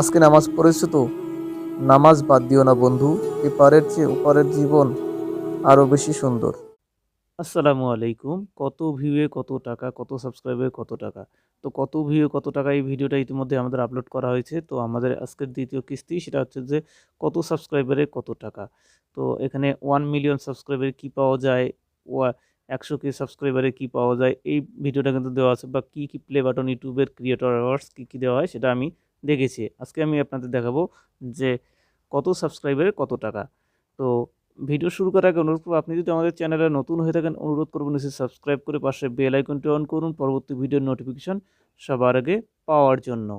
আজকে নামাজ পড়েছো তো? নামাজ বাদ দিও না বন্ধু, এপারের চেয়ে ওপারের জীবন আরও বেশি সুন্দর। আসসালামু আলাইকুম। কত ভিউয়ে কত টাকা, কত সাবস্ক্রাইবে কত টাকা? তো কত ভিউয়ে কত টাকা এই ভিডিওটা ইতিমধ্যে আমাদের আপলোড করা হয়েছে? তো আমাদের আজকের দ্বিতীয় কিস্তি সেটা হচ্ছে যে কত সাবস্ক্রাইবারে কত টাকা? তো এখানে ওয়ান মিলিয়ন সাবস্ক্রাইবারে কি পাওয়া যায়? ওয়া, একশো কে সাবস্ক্রাইবারে কি পাওয়া যায়? এই ভিডিওটা কিন্তু দেওয়া আছে বা কী কী প্লে বাটন ইউটিউবের ক্রিয়েটর অ্যাওয়ার্ডস কী কী দেওয়া হয় সেটা আমি দেখেছি। আজকে আমি আপনাদের দেখাবো যে কত সাবস্ক্রাইবারে কত টাকা। তো ভিডিও শুরু করার আগে অনুরোধ করব, আপনি যদি আমাদের চ্যানেলে নতুন হয়ে থাকেন, অনুরোধ করব নিশ্চয়ই সাবস্ক্রাইব করে পাশে বেল আইকনটি অন করুন, পরবর্তী ভিডিওর নোটিফিকেশন সবার আগে পাওয়ার জন্য।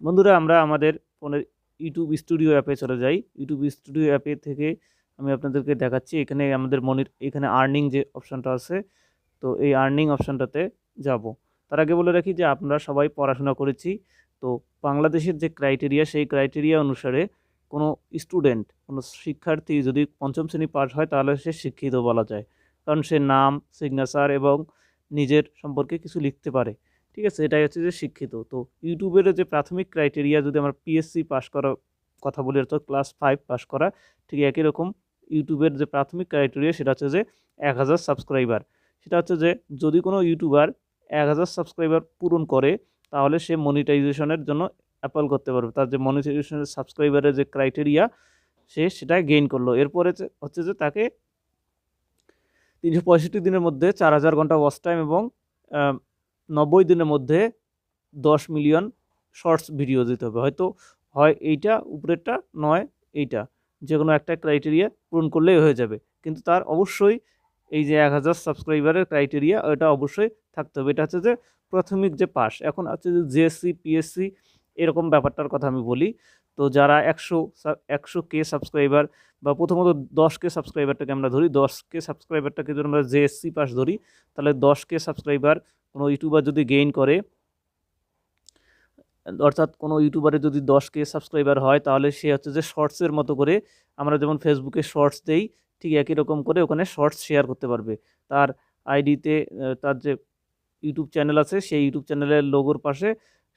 বন্ধুরা, আমরা আমাদের ফোনের ইউটিউব স্টুডিও অ্যাপে চলে যাই। ইউটিউব স্টুডিও অ্যাপে থেকে আমি আপনাদেরকে দেখাচ্ছি, এখানে আমাদের মনির, এখানে আর্নিং যে অপশানটা আছে, তো এই আর্নিং অপশানটাতে যাব। তার আগে বলে রাখি যে আমরা সবাই পড়াশোনা করেছি, তো বাংলাদেশের যে ক্রাইটেরিয়া সেই ক্রাইটেরিয়া অনুসারে কোনো স্টুডেন্ট কোনো শিক্ষার্থী যদি পঞ্চম শ্রেণি পাস হয়, তাহলে সে শিক্ষিত বলা যায়। কারণ সে নাম সিগনেচার এবং নিজের সম্পর্কে কিছু লিখতে পারে। ঠিক আছে, এটাই হচ্ছে যে শিক্ষিত। তো ইউটিউবের যে প্রাথমিক ক্রাইটেরিয়া যদি আমরা পিএসসি পাস করা কথা বলি, অর্থাৎ ক্লাস ফাইভ পাস করা, ঠিক একই রকম ইউটিউবের যে প্রাথমিক ক্রাইটেরিয়া সেটা হচ্ছে যে এক হাজার সাবস্ক্রাইবার সেটা হচ্ছে যে যদি কোনো ইউটিউবার এক হাজার সাবস্ক্রাইবার পূরণ করে, তাহলে সে মনিটাইজেশনের জন্য অ্যাপল করতে পারবে। তার যে মনিটাইজেশনের সাবস্ক্রাইবারের যে ক্রাইটেরিয়া সে সেটা গেইন করল। এরপরে হচ্ছে যে তাকে তিনশো পঁয়ষট্টি দিনের মধ্যে চার হাজার ঘণ্টা ওয়াচ টাইম এবং নব্বই দিনের মধ্যে দশ মিলিয়ন শর্টস ভিডিও দিতে হবে। হয়তো হয় এইটা, উপরেরটা নয়, এইটা। যে কোনো একটা ক্রাইটেরিয়া পূরণ করলেই হয়ে যাবে। কিন্তু তার অবশ্যই এই যে এক হাজার সাবস্ক্রাইবারের ক্রাইটেরিয়া ওটা অবশ্যই থাকতে হবে। এটা হচ্ছে যে প্রাথমিক যে পাস এখন হচ্ছে যে জিএসসি পিএসসি এরকম ব্যাপারটার কথা আমি বলি। তো যারা একশো একশো কে সাবস্ক্রাইবার বা প্রথমত দশ কে সাবস্ক্রাইবারটাকে আমরা ধরি, দশ কে সাবস্ক্রাইবারটাকে যদি আমরা জেএসসি পাস ধরি, তাহলে দশ কে সাবস্ক্রাইবার কোনো ইউটিউবার যদি গেইন করে অর্থাৎ কোনো ইউটিউবারে যদি দশ কে সাবস্ক্রাইবার হয়, তাহলে সে হচ্ছে যে শর্টসের মতো করে আমরা যেমন ফেসবুকে শর্টস দেই, ঠিক একই রকম করে ওখানে শর্টস শেয়ার করতে পারবে। তার আইডিতে তার যে ইউটিউব চ্যানেল আছে, সেই ইউটিউব চ্যানেলের লোগোর পাশে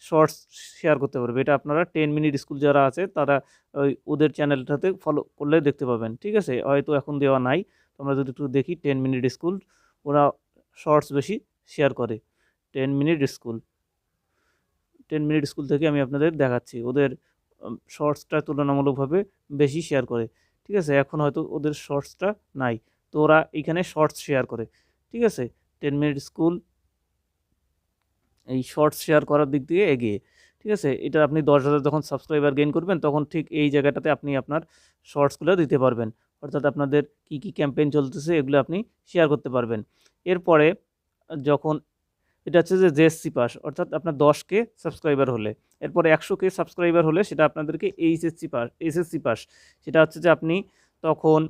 শর্টস শেয়ার করতে পারবে। এটা আপনারা টেন মিনিট স্কুল যারা আছে, তারা ওই ওদের চ্যানেলটাতে ফলো করলে দেখতে পাবেন, ঠিক আছে? হয়তো এখন দেওয়া নাই তোমরা যদি একটু দেখি টেন মিনিট স্কুল ওরা শর্টস বেশি শেয়ার করে Ten Minute School Ten Minute School থেকে আমি আপনাদের দেখাচ্ছি। ওদের শর্টসটা তুলনামূলকভাবে বেশি শেয়ার করে। ঠিক আছে? এখন হয়তো ওদের শর্টসটা নাই। তো ওরা এখানে শর্টস শেয়ার করে। ঠিক আছে? টেন মিনিট স্কুল এই শর্টস শেয়ার করার দিক দিয়ে এগিয়ে। ঠিক আছে? এটা আপনি দশ হাজার যখন সাবস্ক্রাইবার গেইন করবেন, তখন ঠিক এই জায়গাটাতে আপনি আপনার শর্টসগুলো দিতে পারবেন। অর্থাৎ আপনাদের কি কি ক্যাম্পেইন চলতেছে, এগুলো আপনি শেয়ার করতে পারবেন। এরপরে, যখন এটা হচ্ছে যে জেএসসি পাস অর্থাৎ আপনার দশ কে সাবস্ক্রাইবার হলে। এরপরে একশো কে সাবস্ক্রাইবার হলে সেটা আপনাদেরকে এইচএসসি পাস এসএসসি পাস সেটা হচ্ছে যে আপনি তখন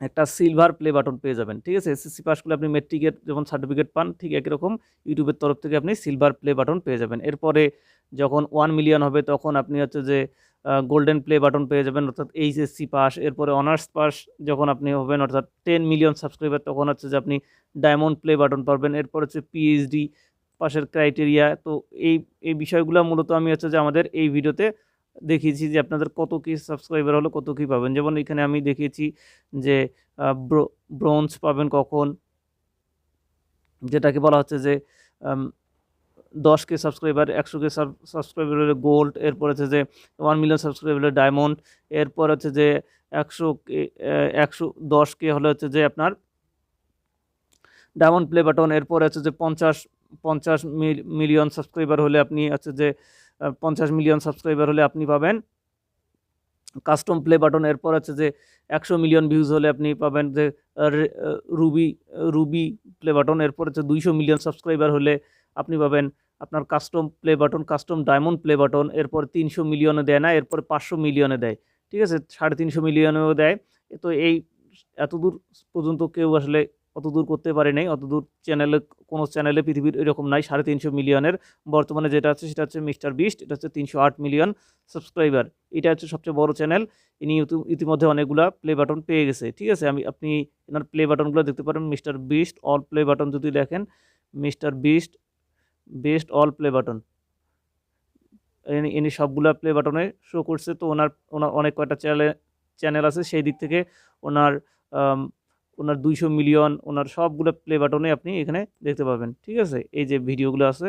একটা সিলভার প্লে বাটন পেয়ে যাবেন, ঠিক আছে? এসএসসি পাস করলে আপনি মেট্রিকের যখন সার্টিফিকেট পান, ঠিক একই রকম ইউটিউবের তরফ থেকে আপনি সিলভার প্লে বাটন পেয়ে যাবেন। এরপরে যখন ওয়ান মিলিয়ন হবে, তখন আপনি হচ্ছে যে গোল্ডেন প্লে বাটন পেয়ে যাবেন, অর্থাৎ এইচএসসি পাস এরপরে অনার্স পাস যখন আপনি হবেন, অর্থাৎ টেন মিলিয়ন সাবস্ক্রাইবার তখন হচ্ছে যে আপনি ডায়মন্ড প্লে বাটন পাবেন, এরপর হচ্ছে পিএইচডি পাশের ক্রাইটেরিয়া তো এই এই বিষয়গুলো মূলত আমি হচ্ছে যে আমাদের এই ভিডিওতে দেখিয়েছি যে আপনাদের কত কি সাবস্ক্রাইবার হলো, কত কি পাবেন। যেমন এখানে আমি দেখিয়েছি যে ব্রোঞ্জ পাবেন কখন, যেটাকে বলা হচ্ছে যে দশ কে সাবস্ক্রাইবার একশো কে সাবস্ক্রাইবার হলে গোল্ড এরপর হচ্ছে যে ওয়ান মিলিয়ন সাবস্ক্রাইবার হলে ডায়মন্ড এরপর হচ্ছে যে একশো কে একশো দশ কে হলে হচ্ছে যে আপনার ডায়মন্ড প্লে বাটন এরপর হচ্ছে যে পঞ্চাশ পঞ্চাশ মিলিয়ন সাবস্ক্রাইবার হলে আপনি হচ্ছে যে পঞ্চাশ মিলিয়ন সাবস্ক্রাইবার হলে আপনি পাবেন কাস্টম প্লে বাটন এরপর হচ্ছে যে একশো মিলিয়ন ভিউজ হলে আপনি পাবেন যে রুবি রুবি প্লে বাটন এরপর হচ্ছে দুইশো মিলিয়ন সাবস্ক্রাইবার হলে আপনি পাবেন আপনার custom play button custom diamond play button এরপর তিনশো মিলিয়নে দেয় না, এরপর পাঁচশো মিলিয়নে দেয়। ঠিক আছে? সাড়ে তিনশো মিলিয়নেও দেয়। তো এই এত দূর পর্যন্ত কেউ আসলে অত দূর করতে পারি নাই। অত দূর চ্যানেলে কোনো চ্যানেলে পৃথিবীর এরকম নাই, সাড়ে তিনশো মিলিয়নের বর্তমানে যেটা আছে, সেটা হচ্ছে মিস্টার বিস্ট, এটা হচ্ছে তিনশো আট মিলিয়ন সাবস্ক্রাইবার এটা হচ্ছে সবচেয়ে বড় চ্যানেল ইনি ইতি- ইতিমধ্যে অনেকগুলা প্লে বাটন পেয়ে গেছে। ঠিক আছে? আমি, আপনি এনার প্লে বাটনগুলো দেখতে পারেন, Mr Beast all play button যদি দেখেন, Mr Beast best all play button. ইনি সবগুলা প্লে বাটনে শো করছে, তো ওনার ওনার অনেক কয়টা চ্যানেলে চ্যানেল আছে, সেই দিক থেকে ওনার ওনার দুইশো মিলিয়ন ওনার সবগুলো প্লে বাটনে আপনি এখানে দেখতে পাবেন, ঠিক আছে? এই যে ভিডিওগুলো আছে,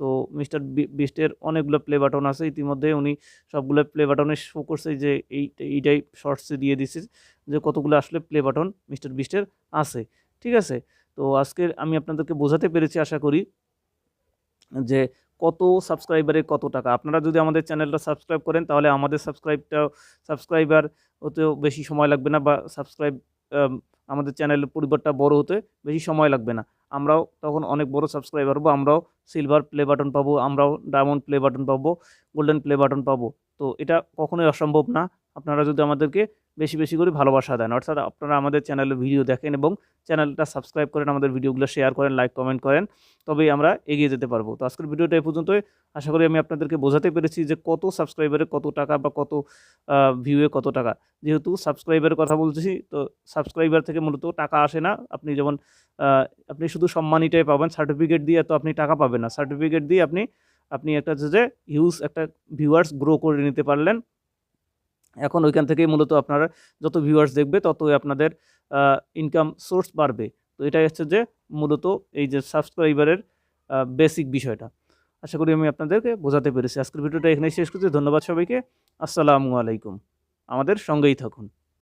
তো মিস্টার বিস্টের অনেকগুলো প্লে বাটন আছে, ইতিমধ্যে উনি সবগুলো প্লে বাটনে শো করছে, যে এই, এইটাই শর্টসে দিয়ে দিচ্ছে যে কতগুলো আসলে প্লে বাটন মিস্টার বিস্টের আছে, ঠিক আছে? তো আজকে আমি আপনাদেরকে বোঝাতে পেরেছি, আশা করি যে কত সাবস্ক্রাইবারে কত টাকা? আপনারা যদি আমাদের চ্যানেলটা সাবস্ক্রাইব করেন, তাহলে আমাদের সাবস্ক্রাইবটাও সাবস্ক্রাইবার হতেও বেশি সময় লাগবে না বা সাবস্ক্রাইব আমাদের চ্যানেলের পরিবারটা বড় হতে বেশি সময় লাগবে না। আমরাও তখন অনেক বড় সাবস্ক্রাইবার হব, আমরাও সিলভার প্লে বাটন পাবো, আমরাও ডায়মন্ড প্লে বাটন পাবো গোল্ডেন প্লে বাটন পাবো। তো এটা কখনোই অসম্ভব না। আপনারা যদি আমাদেরকে বেশি বেশি করে ভালোবাসা দেন। অর্থাৎ আপনারা আমাদের চ্যানেলে ভিডিও দেখেন এবং চ্যানেলটা সাবস্ক্রাইব করেন, আমাদের ভিডিওগুলো শেয়ার করেন লাইক কমেন্ট করেন, তবেই আমরা এগিয়ে যেতে পারব। তো আজকের ভিডিওটা এই পর্যন্তই। আশা করি আমি আপনাদেরকে বোঝাতে পেরেছি যে কত সাবস্ক্রাইবারে কত টাকা বা কত ভিউয়ে কত টাকা। যেহেতু সাবস্ক্রাইবারের কথা বলতেছি, তো সাবস্ক্রাইবার থেকে মূলত টাকা আসে না। আপনি যেমন আপনি শুধু সম্মানিটাই পাবেন সার্টিফিকেট দিয়ে তো আপনি টাকা পাবেন না। সার্টিফিকেট দিয়ে আপনি আপনি একটা যে হিউজ একটা ভিউয়ার্স গ্রো করে নিতে পারলেন। এখন ওইখান থেকেই মূলত আপনারা যত ভিউয়ার্স দেখবে, ততই আপনাদের ইনকাম সোর্স বাড়বে। তো এটাই হচ্ছে যে মূলত এই যে সাবস্ক্রাইবারের বেসিক বিষয়টা। আশা করি আমি আপনাদেরকে বোঝাতে পেরেছি। আজকের ভিডিওটা এখানেই শেষ করছি। ধন্যবাদ সবাইকে। আসসালামু আলাইকুম। আমাদের সঙ্গেই থাকুন।